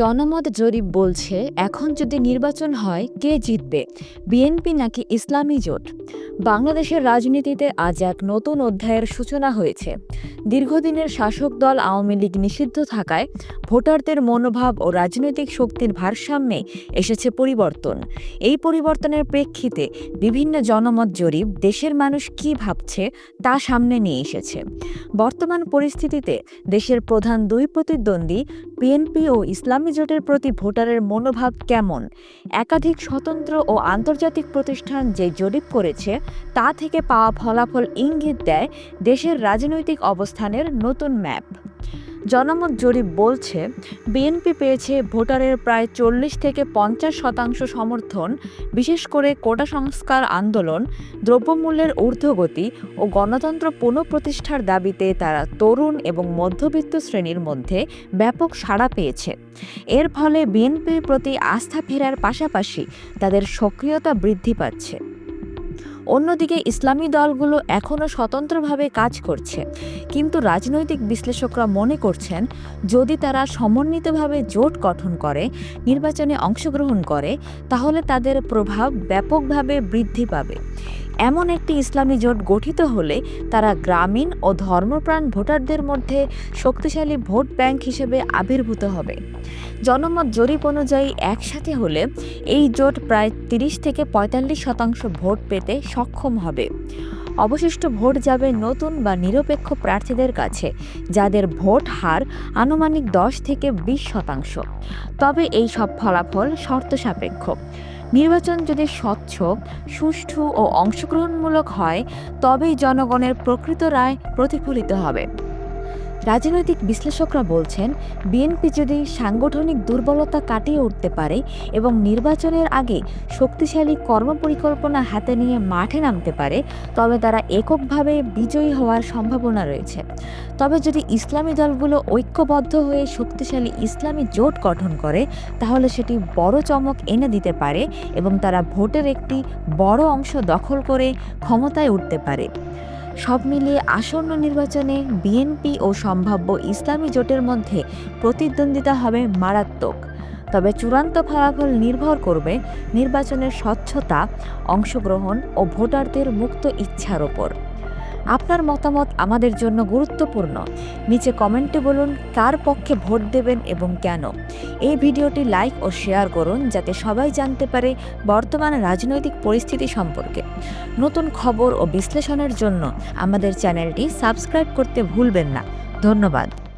জনমত জরিপ বলছে, এখন যদি নির্বাচন হয়, কে জিতবে? বিএনপি নাকি ইসলামী জোট? বাংলাদেশের রাজনীতিতে আজ এক নতুন অধ্যায়ের সূচনা হয়েছে। দীর্ঘদিনের শাসক দল আওয়ামী লীগ নিষিদ্ধ থাকায় ভোটারদের মনোভাব ও রাজনৈতিক শক্তির ভারসাম্যে এসেছে পরিবর্তন। এই পরিবর্তনের প্রেক্ষিতে বিভিন্ন জনমত জরিপ দেশের মানুষ কী ভাবছে তা সামনে নিয়ে এসেছে। বর্তমান পরিস্থিতিতে দেশের প্রধান দুই প্রতিদ্বন্দ্বী বিএনপি ও ইসলামী জোটের প্রতি ভোটারের মনোভাব কেমন? একাধিক স্বতন্ত্র ও আন্তর্জাতিক প্রতিষ্ঠান যে জরিপ করেছে, তা থেকে পাওয়া ফলাফল ইঙ্গিত দেয় দেশের রাজনৈতিক অবস্থানের নতুন ম্যাপ। জনমত জরিপ বলছে, বিএনপি পেয়েছে ভোটারের প্রায় চল্লিশ থেকে পঞ্চাশ শতাংশ সমর্থন, বিশেষ করে কোটা সংস্কার আন্দোলন, দ্রব্যমূল্যের ঊর্ধ্বগতি ও গণতন্ত্র পুনঃপ্রতিষ্ঠার দাবিতে তারা তরুণ এবং মধ্যবিত্ত শ্রেণির মধ্যে ব্যাপক সাড়া পেয়েছে। এর ফলে বিএনপির প্রতি আস্থা ফেরার পাশাপাশি তাদের সক্রিয়তা বৃদ্ধি পাচ্ছে। অন্যদিকে ইসলামী দলগুলো এখনও স্বতন্ত্রভাবে কাজ করছে। কিন্তু রাজনৈতিক বিশ্লেষকরা মনে করছেন, যদি তারা সমন্বিতভাবে জোট গঠন করে, নির্বাচনে অংশগ্রহণ করে, তাহলে তাদের প্রভাব ব্যাপকভাবে বৃদ্ধি পাবে। এমন একটি ইসলামী জোট গঠিত হলে তারা গ্রামীণ ও ধর্মপ্রাণ ভোটারদের মধ্যে শক্তিশালী ভোট ব্যাংক হিসেবে আবির্ভূত হবে। জনমত জরিপ অনুযায়ী একসাথে হলে এই জোট প্রায় তিরিশ থেকে পঁয়তাল্লিশ শতাংশ ভোট পেতে সক্ষম হবে। অবশিষ্ট ভোট যাবে নতুন বা নিরপেক্ষ প্রার্থীদের কাছে, যাদের ভোট হার আনুমানিক দশ থেকে বিশ শতাংশ। তবে এই সব ফলাফল শর্ত সাপেক্ষ নির্বাচন যদি স্বচ্ছ, সুষ্ঠু ও অংশগ্রহণমূলক হয়, তবেই জনগণের প্রকৃত রায় প্রতিফলিত হবে। রাজনৈতিক বিশ্লেষকরা বলছেন, বিএনপি যদি সাংগঠনিক দুর্বলতা কাটিয়ে উঠতে পারে এবং নির্বাচনের আগে শক্তিশালী কর্মপরিকল্পনা হাতে নিয়ে মাঠে নামতে পারে, তবে তারা এককভাবে বিজয়ী হওয়ার সম্ভাবনা রয়েছে। তবে যদি ইসলামী দলগুলো ঐক্যবদ্ধ হয়ে শক্তিশালী ইসলামী জোট গঠন করে, তাহলে সেটি বড় চমক এনে দিতে পারে এবং তারা ভোটের একটি বড় অংশ দখল করে ক্ষমতায় উঠতে পারে। সব মিলিয়ে আসন্ন নির্বাচনে বিএনপি ও সম্ভাব্য ইসলামী জোটের মধ্যে প্রতিদ্বন্দ্বিতা হবে মারাত্মক। তবে চূড়ান্ত ফলাফল নির্ভর করবে নির্বাচনের স্বচ্ছতা, অংশগ্রহণ ও ভোটারদের মুক্ত ইচ্ছার ওপর। আপনার মতামত আমাদের জন্য গুরুত্বপূর্ণ। নিচে কমেন্টে বলুন কার পক্ষে ভোট দেবেন এবং কেন। এই ভিডিওটি লাইক ও শেয়ার করুন যাতে সবাই জানতে পারে বর্তমান রাজনৈতিক পরিস্থিতি সম্পর্কে। নতুন খবর ও বিশ্লেষণের জন্য আমাদের চ্যানেলটি সাবস্ক্রাইব করতে ভুলবেন না। ধন্যবাদ।